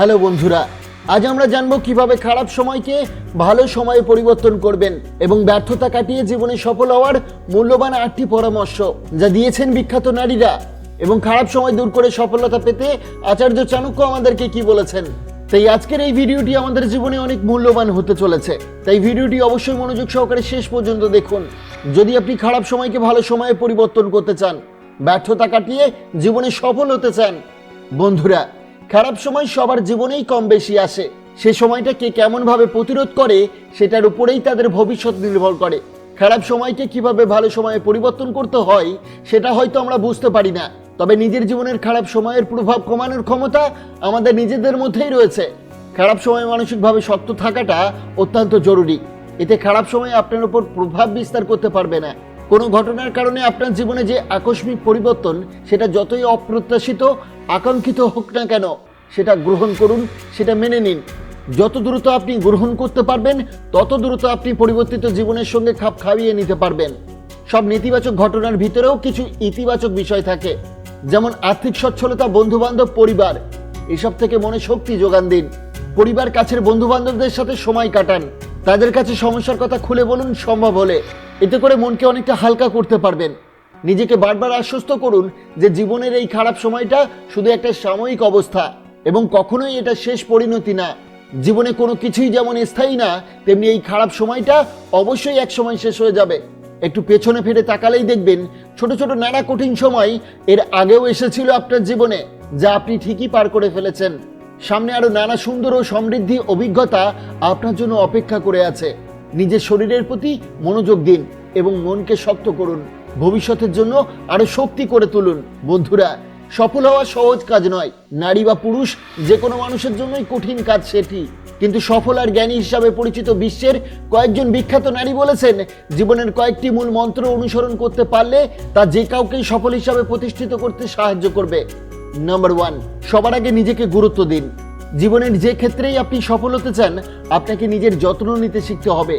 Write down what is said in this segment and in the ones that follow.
Hello বন্ধুরা, আজ আমরা জানব কীভাবে খারাপ সময়কে ভালো সময়ে পরিবর্তন করবেন এবং ব্যর্থতা কাটিয়ে জীবনে সফল হওয়ার মূল্যবান আটটি পরামর্শ যা দিয়েছেন বিখ্যাত নারীরা এবং খারাপ সময় দূর করে সফলতা পেতে আচার্য চাণক্য আমাদেরকে কি বলেছেন। তাই আজকের এই ভিডিওটি আমাদের জীবনে অনেক মূল্যবান হতে চলেছে। তাই ভিডিওটি অবশ্যই মনোযোগ সহকারে শেষ পর্যন্ত দেখুন। যদি আপনি খারাপ সময়কে ভালো সময়ে পরিবর্তন করতে চান, ব্যর্থতা কাটিয়ে জীবনে সফল হতে চান, বন্ধুরা খারাপ সময় সবার জীবনেই কম বেশি আসে। সে সময়টা কে কেমনভাবে প্রতিরোধ করে, সেটার উপরেই তাদের ভবিষ্যৎ নির্ভর করে। খারাপ সময়কে কীভাবে ভালো সময়ে পরিবর্তন করতে হয়, সেটা হয়তো আমরা বুঝতে পারি না। তবে নিজের জীবনের খারাপ সময়ের প্রভাব কমানোর ক্ষমতা আমাদের নিজেদের মধ্যেই রয়েছে। খারাপ সময়ে মানসিকভাবে শক্ত থাকাটা অত্যন্ত জরুরি। এতে খারাপ সময় আপনার উপর প্রভাব বিস্তার করতে পারবে না। কোনো ঘটনার কারণে আপনার জীবনে যে আকস্মিক পরিবর্তন, সেটা যতই অপ্রত্যাশিত আকাঙ্ক্ষিত হোক না কেন, সেটা গ্রহণ করুন, সেটা মেনে নিন। যত দ্রুত আপনি গ্রহণ করতে পারবেন, তত দ্রুত আপনি পরিবর্তিত জীবনের সঙ্গে খাপ খাইয়ে নিতে পারবেন। সব নেতিবাচক ঘটনার ভিতরেও কিছু ইতিবাচক বিষয় থাকে। যেমন আর্থিক সচ্ছলতা, বন্ধুবান্ধব, পরিবার। এসব থেকে মনে শক্তি যোগান দিন। পরিবার কাছের বন্ধু বান্ধবদের সাথে সময় কাটান। তাদের কাছে সমস্যার কথা খুলে বলুন, সম্ভব হলে। এতে করে মনকে অনেকটা হালকা করতে পারবেন। নিজেকে বারবার আশ্বস্ত করুন যে জীবনের এই খারাপ সময়টা শুধু একটা সাময়িক অবস্থা এবং কখনোই এটা শেষ পরিণতি না। জীবনে কোনো কিছুই যেমন স্থায়ী না, তেমনি এই খারাপ সময়টা অবশ্যই এক সময় শেষ হয়ে যাবে। একটু পেছনে ফিরে তাকালেই দেখবেন ছোট ছোট নানা কঠিন সময় এর আগেও এসেছিল আপনার জীবনে, যা আপনি ঠিকই পার করে ফেলেছেন। সামনে আরও নানা সুন্দর ও সমৃদ্ধি অভিজ্ঞতা আপনার জন্য অপেক্ষা করে আছে। নিজের শরীরের প্রতি মনোযোগ দিন এবং মনকে শক্ত করুন। ভবিষ্যতের জন্য আরও শক্তি করে তুলুন। বন্ধুরা, সফল হওয়া সহজ কাজ নয়। নারী বা পুরুষ, যে কোনো মানুষের জন্যই কঠিন কাজ সেটি। কিন্তু সফল আর জ্ঞানী হিসাবে পরিচিত বিশ্বের কয়েকজন বিখ্যাত নারী বলেছেন, জীবনের কয়েকটি মূল মন্ত্র অনুসরণ করতে পারলে তা যে কাউকেই সফল হিসাবে প্রতিষ্ঠিত করতে সাহায্য করবে। নাম্বার ওয়ান, সবার আগে নিজেকে গুরুত্ব দিন। জীবনের যে ক্ষেত্রেই আপনি সফল হতে চান, আপনাকে নিজের যত্ন নিতে শিখতে হবে।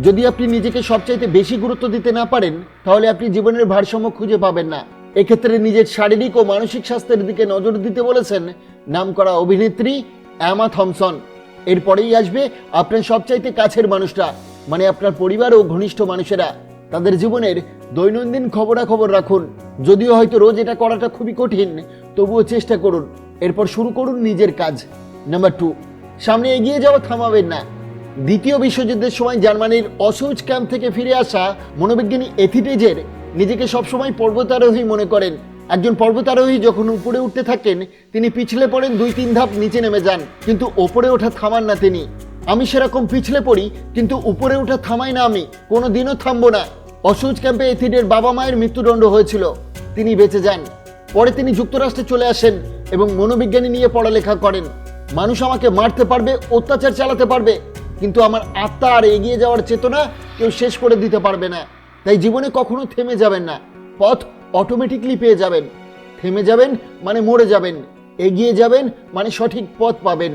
যদি আপনি নিজেকে সবচাইতে বেশি গুরুত্ব দিতে না পারেন, তাহলে আপনি জীবনের ভারসাম্য খুঁজে পাবেন না। এক্ষেত্রে নিজের শারীরিক ও মানসিক স্বাস্থ্যের দিকে নজর দিতে বলেছেন নামকরা অভিনেত্রী অ্যামা থমসন। এরপরেই আসবে আপনার সবচাইতে কাছের মানুষরা মানে আপনার পরিবার ও ঘনিষ্ঠ মানুষেরা। তাদের জীবনের দৈনন্দিন খবরাখবর রাখুন। যদিও হয়তো রোজ এটা করাটা খুবই কঠিন, তবুও চেষ্টা করুন। এরপর শুরু করুন নিজের কাজ। নাম্বার টু, সামনে এগিয়ে যাওয়া থামাবেন না। দ্বিতীয় বিশ্বযুদ্ধের সময় জার্মানির অসৌচ ক্যাম্প থেকে ফিরে আসা মনোবিজ্ঞানী এথিটেজের নিজেকে সবসময় পর্বতারোহী মনে করেন। একজন পর্বতারোহী যখন উপরে উঠতে থাকেন, তিনি পিছলে পড়েন দুই তিন ধাপ নিচে নেমে যান, কিন্তু ওপরে ওঠা থামান না তিনি। আমি সেরকম পিছলে পড়ি, কিন্তু উপরে ওঠা থামাই না আমি কোনো দিনও থামবো না। অসৌচ ক্যাম্পে এথিডের বাবা মায়ের মৃত্যুদণ্ড হয়েছিল। তিনি বেঁচে যান। পরে তিনি যুক্তরাষ্ট্রে চলে আসেন এবং মনোবিজ্ঞানী নিয়ে পড়ালেখা করেন। মানুষ আমাকে মারতে পারবে, অত্যাচার চালাতে পারবে কিন্তু আমার আত্মা আর এগিয়ে যাওয়ার চেতনা কেউ শেষ করে দিতে পারবে না। তাই জীবনে কখনো থেমে যাবেন না। পথ অটোমেটিকলি পেয়ে যাবেন। থেমে যাবেন মানে মরে যাবেন। এগিয়ে যাবেন মানে সঠিক পথ পাবেন।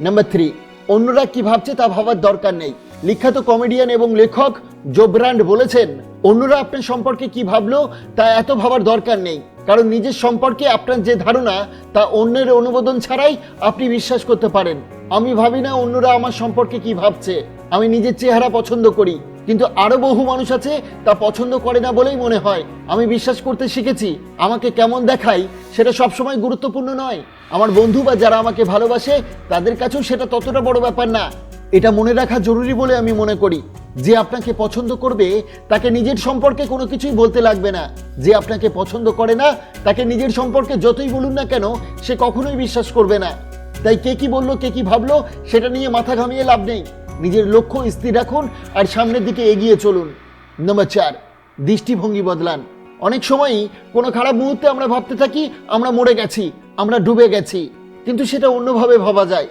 নাম্বার থ্রি অন্যরা কি ভাবছে তা ভাবার দরকার নেই। বিখ্যাত কমেডিয়ান এবং লেখক জোব্রান্ড বলেছেন, অন্যরা আপনার সম্পর্কে কি ভাবলো তা এত ভাবার দরকার নেই। কারণ নিজের সম্পর্কে আপনার যে ধারণা তা অন্যের অনুমোদন ছাড়াই আপনি বিশ্বাস করতে পারেন। আমি ভাবি না অন্যরা আমার সম্পর্কে কি ভাবছে। আমি নিজের চেহারা পছন্দ করি, কিন্তু আরও বহু মানুষ আছে তা পছন্দ করে না বলেই মনে হয়। আমি বিশ্বাস করতে শিখেছি, আমাকে কেমন দেখাই সেটা সবসময় গুরুত্বপূর্ণ নয়। আমার বন্ধু বা যারা আমাকে ভালোবাসে, তাদের কাছেও সেটা ততটা বড় ব্যাপার না। এটা মনে রাখা জরুরি বলে আমি মনে করি। যে আপনাকে পছন্দ করবে, তাকে নিজের সম্পর্কে কোনো কিছুই বলতে লাগবে না। যে আপনাকে পছন্দ করে না, তাকে নিজের সম্পর্কে যতই বলুন না কেন, সে কখনোই বিশ্বাস করবে না। তাই কে কি বলল, কে কি ভাবলো, সেটা নিয়ে মাথা ঘামিয়ে লাভ নেই। নিজের লক্ষ্য স্থির রাখুন আর সামনের দিকে এগিয়ে চলুন। নম্বর চার, দৃষ্টিভঙ্গি বদলান। অনেক সময়ই কোনো খারাপ মুহূর্তে আমরা ভাবতে থাকি, আমরা মরে গেছি, আমরা ডুবে গেছি। কিন্তু সেটা অন্যভাবে ভাবা যায়।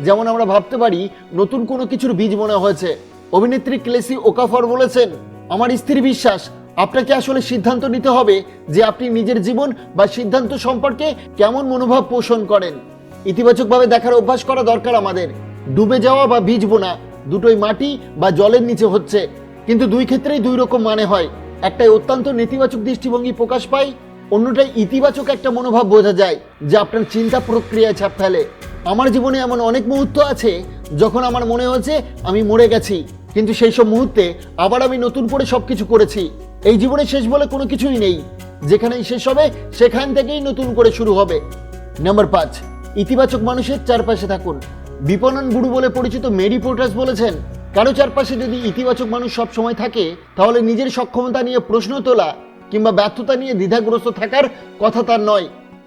যেমন আমরা ভাবতে পারি, নতুন কোনো কিছুর বীজ মনে হয়েছে। অভিনেত্রী ক্লেসি ওকাফর বলেছেন, আমার স্থির বিশ্বাস, আপনাকে আসলে সিদ্ধান্ত নিতে হবে যে আপনি নিজের জীবন বা সিদ্ধান্ত সম্পর্কে কেমন মনোভাব পোষণ করেন। ইতিবাচকভাবে দেখার অভ্যাস করা দরকার আমাদের। ডুবে যাওয়া বা বীজ বোনা দুটোই মাটি বা জলের নিচে হচ্ছে। কিন্তু দুই ক্ষেত্রেই দুই রকম মানে হয়। একটাই অত্যন্ত নেতিবাচক দৃষ্টিভঙ্গি প্রকাশ পায়, অন্যটাই ইতিবাচক একটা মনোভাব বোঝা যায়, যা আপনার চিন্তা প্রক্রিয়ায় ছাপ ফেলে। আমার জীবনে এমন অনেক মুহূর্ত আছে, যখন আমার মনে হয়েছে আমি মরে গেছি। কিন্তু সেই সব মুহূর্তে আবার আমি নতুন করে সব কিছু করেছি। এই জীবনে শেষ বলে কোনো কিছুই নেই। যেখানেই শেষ হবে, সেখান থেকেই নতুন করে শুরু হবে। নাম্বার পাঁচ। ইতিবাচক মানুষের চারপাশে থাকুন। বিপণন গুরু বলে পরিচিত মেরি পোর্টাস বলেছেন, কারও চারপাশে যদি ইতিবাচক মানুষ সব সময় থাকে, তাহলে নিজের সক্ষমতা নিয়ে প্রশ্ন তোলা কিংবা ব্যর্থতা নিয়ে দ্বিধাগ্রস্ত থাকার কথা তার নয়।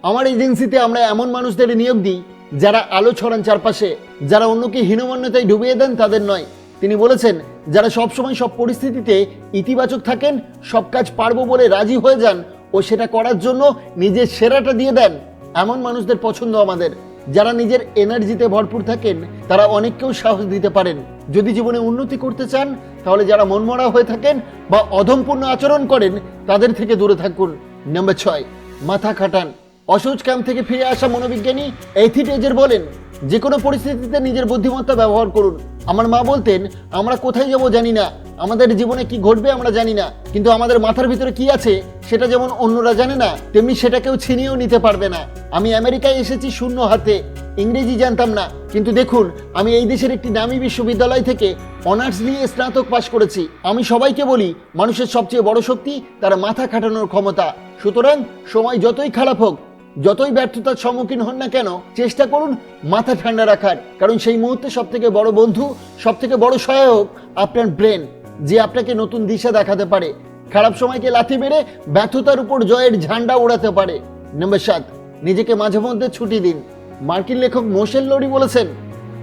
আমার এজেন্সিতে আমরা এমন মানুষদের নিয়োগ দিই, যারা আলো ছড়ান চারপাশে, যারা অন্যকে হীনমান্যতায় ডুবিয়ে দেন তাদের নয়। তিনি বলেছেন, যারা সবসময় সব পরিস্থিতিতে ইতিবাচক থাকেন, সব কাজ পারব বলে রাজি হয়ে যান ও সেটা করার জন্য নিজের সেরাটা দিয়ে দেন। এমন মানুষদের পছন্দ আমাদের, যারা নিজের এনার্জিতে ভরপুর থাকেন, তারা অনেককেও সাহস দিতে পারেন। যদি জীবনে উন্নতি করতে চান, তাহলে যারা মনমরা হয়ে থাকেন বা অধমপূর্ণ আচরণ করেন, তাদের থেকে দূরে থাকুন। নাম্বার ছয়, মাথা খাটান। অসহজ ক্যাম্প থেকে ফিরে আসা মনোবিজ্ঞানী এথিটেজের বলেন যে কোনো পরিস্থিতিতে নিজের বুদ্ধিমত্তা ব্যবহার করুন। আমার মা বলতেন, আমরা কোথায় যাব জানি না। আমাদের জীবনে কি ঘটবে আমরা জানি না। কিন্তু আমাদের মাথার ভিতরে কি আছে, সেটা যেমন অন্যরা জানে না, তেমনি সেটা কেউ ছিনিয়েও নিতে পারবে না। আমি আমেরিকায় এসেছি শূন্য হাতে। ইংরেজি জানতাম না। কিন্তু দেখুন, আমি এই দেশের একটি নামী বিশ্ববিদ্যালয় থেকে অনার্স নিয়ে স্নাতক পাশ করেছি। আমি সবাইকে বলি, মানুষের সবচেয়ে বড় শক্তি তার মাথা খাটানোর ক্ষমতা। সুতরাং সময় যতই খারাপ হোক যতই ব্যর্থতার সম্মুখীন হন না কেন, চেষ্টা করুন মাথা ঠান্ডা রাখার। কারণ সেই মুহূর্তে সব থেকে বড় বন্ধু সব থেকে বড় সহায়ক আপনার ব্রেন, যে আপনাকে নতুন দিশা দেখাতে পারে। খারাপ সময়কে লাথি মেরে ব্যর্থতার উপর জয়ের ঝান্ডা ওড়াতে পারে। নম্বর সাত, নিজেকে মাঝে মধ্যে ছুটি দিন। মার্কিন লেখক মোশেল লরি বলেছেন,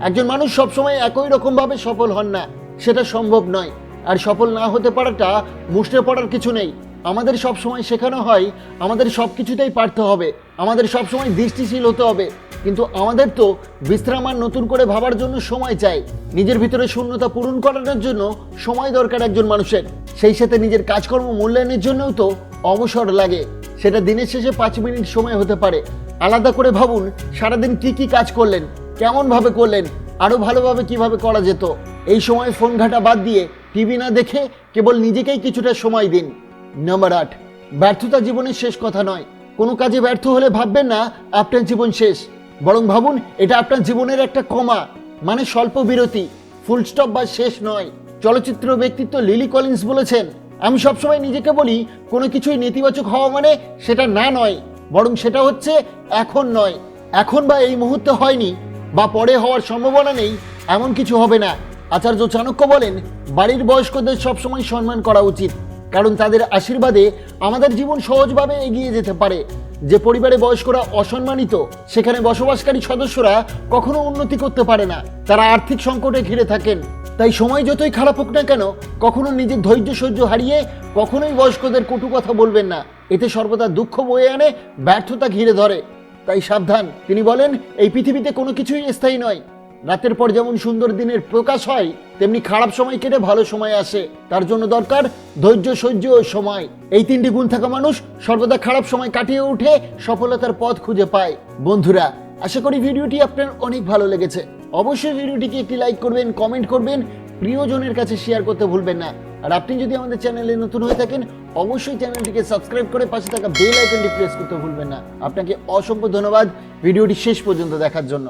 একজন মানুষ সবসময় একই রকম ভাবে সফল হন না, সেটা সম্ভব নয়। আর সফল না হতে পারাটা মুষ্টে পড়ার কিছু নেই। আমাদের সব সময় শেখানো হয়, আমাদের সব কিছুতেই পারতে হবে, আমাদের সব সময় দৃষ্টিশীল হতে হবে। কিন্তু আমাদের তো বিশ্রাম আর নতুন করে ভাবার জন্য সময় চাই, নিজের ভিতরে শূন্যতা পূরণ করানোর জন্য সময় দরকার একজন মানুষের। সেই সাথে নিজের কাজকর্ম মূল্যায়নের জন্যও তো অবসর লাগে, সেটা দিনের শেষে পাঁচ মিনিট সময় হতে পারে। আলাদা করে ভাবুন, সারাদিন কি কি কাজ করলেন, কেমন ভাবে করলেন আরও ভালোভাবে কীভাবে করা যেত। এই সময় ফোন ঘাটা বাদ দিয়ে টিভি না দেখে কেবল নিজেকেই কিছুটা সময় দিন। নাম্বার আট ব্যর্থতা জীবনের শেষ কথা নয়। কোনো কাজে ব্যর্থ হলে ভাববেন না, আপনার জীবন শেষ। বরং ভাবুন, এটা আপনার জীবনের একটা কমা মানে স্বল্প বিরতি। ফুল স্টপ বা শেষ নয়। চলচ্চিত্র ব্যক্তিত্ব লিলি কলিন্স বলেছেন, আমি সবসময় নিজেকে বলি, কোনো কিছুই নেতিবাচক হওয়া মানে সেটা না নয়, বরং সেটা হচ্ছে এখন নয়। এখন বা এই মুহূর্তে হয়নি, বা পরে হওয়ার সম্ভাবনা নেই, এমন কিছু হবে না। আচার্য চাণক্য বলেন, বাড়ির বয়স্কদের সবসময় সম্মান করা উচিত। কারণ তাদের আশীর্বাদে আমাদের জীবন সহজভাবে এগিয়ে যেতে পারে। যে পরিবারে বয়স্করা অসম্মানিত, সেখানে বসবাসকারী সদস্যরা কখনো উন্নতি করতে পারে না। তারা আর্থিক সংকটে ঘিরে থাকেন। তাই সময় যতই খারাপ হোক না কেন, কখনো নিজের ধৈর্য সহ্য হারিয়ে কখনোই বয়স্কদের কটু কথা বলবেন না। এতে সর্বদা দুঃখ বয়ে আনে, ব্যর্থতা ঘিরে ধরে। তাই সাবধান, তিনি বলেন, এই পৃথিবীতে কোনো কিছুই স্থায়ী নয়। রাতের পর যেমন সুন্দর দিনের প্রকাশ হয়, তেমনি খারাপ সময় কেটে ভালো সময় আসে। তার জন্য দরকার ধৈর্য, সহ্য ও সময়। এই তিনটি গুণ থাকা মানুষ সর্বদা খারাপ সময় কাটিয়ে উঠে সফলতার পথ খুঁজে পায়। বন্ধুরা, আশা করি ভিডিওটি আপনার অনেক ভালো লেগেছে। অবশ্যই ভিডিওটিকে একটি লাইক করবেন, কমেন্ট করবেন, প্রিয়জনের কাছে শেয়ার করতে ভুলবেন না। আর আপনি যদি আমাদের চ্যানেলে নতুন হয়ে থাকেন, অবশ্যই চ্যানেলটিকে সাবস্ক্রাইব করে পাশে থাকা বেল আইকনটি প্রেস করতে ভুলবেন না। আপনাকে অসংখ্য ধন্যবাদ ভিডিওটি শেষ পর্যন্ত দেখার জন্য।